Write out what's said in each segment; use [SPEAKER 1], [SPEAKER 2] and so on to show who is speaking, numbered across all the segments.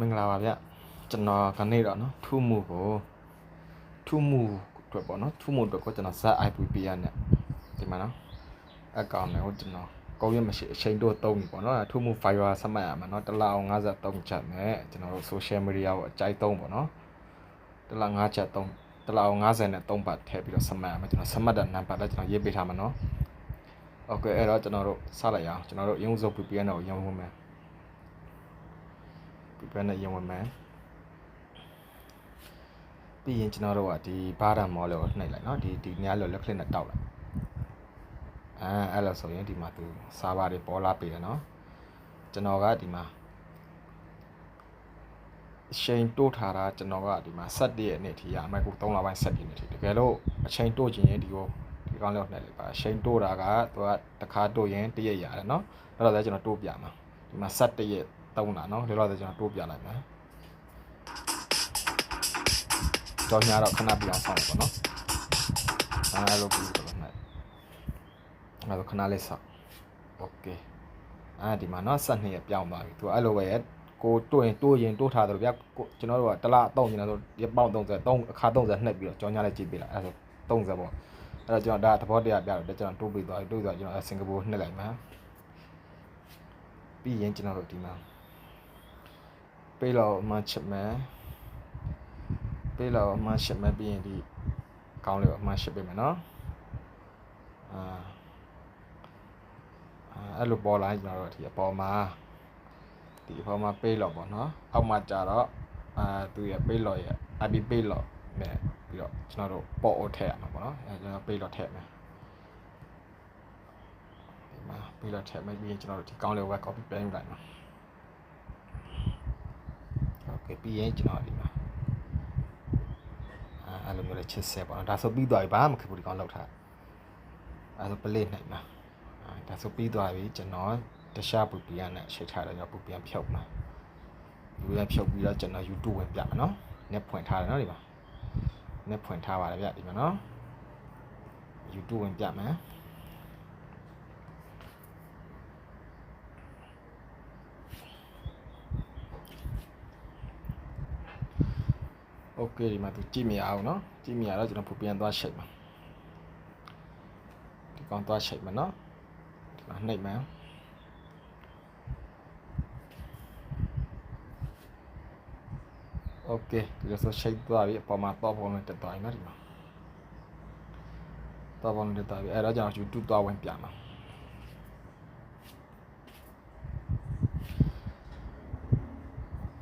[SPEAKER 1] မင်္ဂလာပါဗျကျွန်တော်ခနေ့တော့နော်ထူးမှုကိုထူးမှုအတွက်ပေါ့နော်ထူးမှုအတွက်ကိုကျွန်တော် ZIPP ရနဲ့ဒီမှာနော်အကောင့်နဲ့ဟိုကျွန်တော်ကောင်းရမရှိအချိန်တော့တုံးပြီပေါ့နော်ထူးမှု Fiverr ဆက်မှတ်ရမှာနော်တစ်လအောင်53ချက်နဲ့ကျွန်တော်တို့ social media ကိုအကြိုက်သုံးပေါ့နော်တစ်လ5ချက်သုံးတစ်လအောင်90နဲ့3ပတ်ထည့်ပြီးတော့ဆက်မှတ်ရမှာကျွန်တော်ဆက်မှတ်တဲ့ number လည်းကျွန်တော်ရေးပေးထားမှာနော်โอเคအဲ့တော့ကျွန်တော်တို့စလိုက်ရအောင်ကျွန်တော်တို့ရုံးစုပ် VPN ကိုရုံးဝင်မယ် ဒီဘက်နဲ့ရင်ဝင်မယ်ပြီးရင်ကျွန်တော်တို့ကဒီဘာဒါမော်လို့နှိပ်လိုက်နော်ဒီဒီညာလို့လက်ခလစ်နဲ့တောက်လိုက်အဲအဲ့လိုဆိုရင်ဒီမှာသူစာဘာတွေပေါ်လာပြီလေနော်ကျွန်တော်ကဒီမှာအချိန်တိုးထားတာကျွန်တော်ကဒီမှာ7ရက်နေ့ထိရအမိုက်ကို3လပိုင်း7ရက်နေ့ထိတကယ်လို့အချိန်တိုးခြင်းရင်ဒီကိုဒီကောင်းလောက်နှိုက်လိုက်ပါအချိန်တိုးတာကသူကတစ်ခါတိုးရင်1ရက်ရတယ်နော်အဲ့တော့လည်းကျွန်တော်တိုးပြမှာဒီမှာ7ရက် 3လเนาะဒီလိုတော့ကျွန်တော်တိုးပြလိုက်မယ်ကြောင်းညာတော့ခဏပြအောင်ဆောင်းပါတော့အဲလိုပြီးတော့နှိပ်အဲ့တော့ခဏလေးဆောက်โอเคအဲဒီမှာเนาะ7ရက်ပြောင်းသွားပြီသူအဲ့လိုပဲကိုတိုးရင်တိုးရင်တိုးထားတယ်ဗျကိုကျွန်တော်တို့ကတစ်လအတော့ကျွန်တော်တို့ရပေါက်30 3အခါ30နှိပ်ပြီးတော့ကြောင်းညာလေးကြည့်ပေးလိုက်အဲ့ဒါဆို30ပေါ့အဲ့တော့ကျွန်တော်ဒါသဘောတရားပြတော့ကျွန်တော်တိုးပြီးသွားပြီတိုးပြီးတော့ကျွန်တော်စင်ကာပူနှိပ်လိုက်မှာပြီးရင်ကျွန်တော်တို့ဒီမှာ ပေးတော့မှချစ်မယ်ပေးတော့မှချစ်မယ်ပြီးရင်ဒီကောင်းလေးကိုမှချစ်ပေးမယ်နော်အာအဲ့လိုပေါ်လာရင်ကျွန်တော်တို့ဒီအပေါ်မှာဒီအပေါ်မှာပေးလို့ပေါ့နော်အောက်မှာကြတော့အာသူရဲ့ပေးလို့ရဲ့ IP ပေးလို့နဲ့ပြီးတော့ကျွန်တော်တို့ပေါ်အိုထည့်ရမှာပေါ့နော်အဲကျွန်တော်ပေးလို့ထည့်မယ်ဒီမှာပေးလို့ထည့်မယ်ပြီးရင်ကျွန်တော်တို့ဒီကောင်းလေး web copy ပြန်ယူလိုက်မှာ ပြီးရင်ကျွန်တော်ဒီမှာအာအဲ့လိုမျိုးလေးချစ်ဆက်ပေါ့နော်ဒါဆိုပြီးသွားပြီဘာမှမခက်ဘူးဒီကောင်းလောက်ထားအဲဆို play နိုင်မှာအာဒါဆိုပြီးသွားပြီကျွန်တော်တခြားပူပီယန်နဲ့ချိန်ထားတယ်ကျွန်တော်ပူပီယန်ဖြုတ်မှာပူပီယန်ဖြုတ်ပြီးတော့ကျွန်တော် YouTube ဝင်ပြမှာနော် net ဖွင့်ထားတယ်နော်ဒီမှာ net ဖွင့်ထားပါတယ်ဗျဒီမှာနော် YouTube ဝင်ပြမ ယ်โอเคဒီမှာသူကြည့်မရအောင်เนาะကြည့်မရတော့ကျွန်တော်ပူပြန်သွားရှိတ်မှာဒီကောင်သွားရှိတ်မှာเนาะဒီမှာနှိပ်မယ်โอเคဒီလိုဆိုရှိတ်သွားပြီအပေါ်မှာတော့ပုံနဲ့တက်သွားပြီเนาะဒီမှာတော့ပုံနဲ့တက်သွားပြီအဲ့တော့ကျွန်တော် YouTube သွားဝင်ပြမှာ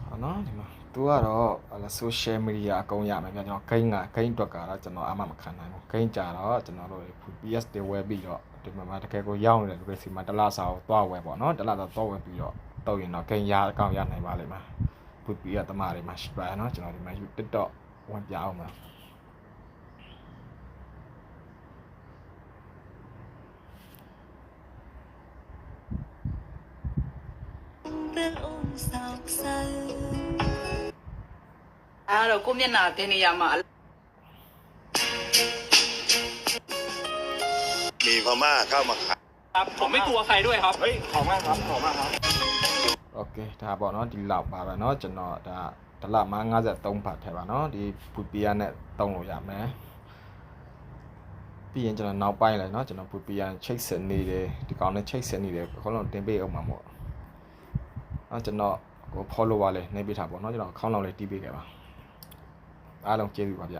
[SPEAKER 1] ဟာနော်ဒီမှာ သူကတော့ဟလာ social media အကုန်ရမယ်ဗျကျွန်တော်ဂိမ်းကဂိမ်းအတွက်ကတော့ကျွန်တော်အမှမခံနိုင်ဘူးဂိမ်းကြတော့ကျွန်တော်တို့ PS တွေဝယ်ပြီးတော့ဒီမှာမှာတကယ်ကိုရောက်နေတဲ့လူတွေစီမှာတစ်လစာကိုသွားဝယ်ပေါ့နော်တစ်လစာသွားဝယ်ပြီးတော့တော့ရင်တော့ဂိမ်းရအကောင့်ရနိုင်ပါလိမ့်မယ် PP ကတမတွေမှာရှိပါရနော်ကျွန်တော်ဒီမှာ TikTok ဝင်ပြအောင်မှာ
[SPEAKER 2] เป็นองค์สาวสาว
[SPEAKER 3] အဲ့တော့ကိုမျက်နှာတင်းနေရမှာ
[SPEAKER 4] มีพม่าเข้ามาขาย
[SPEAKER 5] ครับผมไม่กลัวใครด้วยครับ
[SPEAKER 4] เฮ้ย ขอบมากครับ ขอบมากครับ
[SPEAKER 1] โอเคဒါပေါ့နော်ဒီလောက်ပါပဲเนาะကျွန်တော်ဒါတစ်လမှာ53ဘတ်ထဲပါเนาะဒီ PP ကနဲ့တုံးလို့ရမယ်ပြီးရင်ကျွန်တော်နောက်ပိုင်းလိုက်เนาะကျွန်တော် PP ကချိတ်ဆက်နေတယ်ဒီကောင်နဲ့ချိတ်ဆက်နေတယ်ခေါင်းလုံးတင်ပေးအောင်မှာပေါ့အဲကျွန်တော်ဟို follower လေးနေပေးထားပေါ့เนาะကျွန်တော်အကောင့်လောက်လေးတီးပေးခဲ့ပါ အားလုံးကျေးဇူးပါဗျ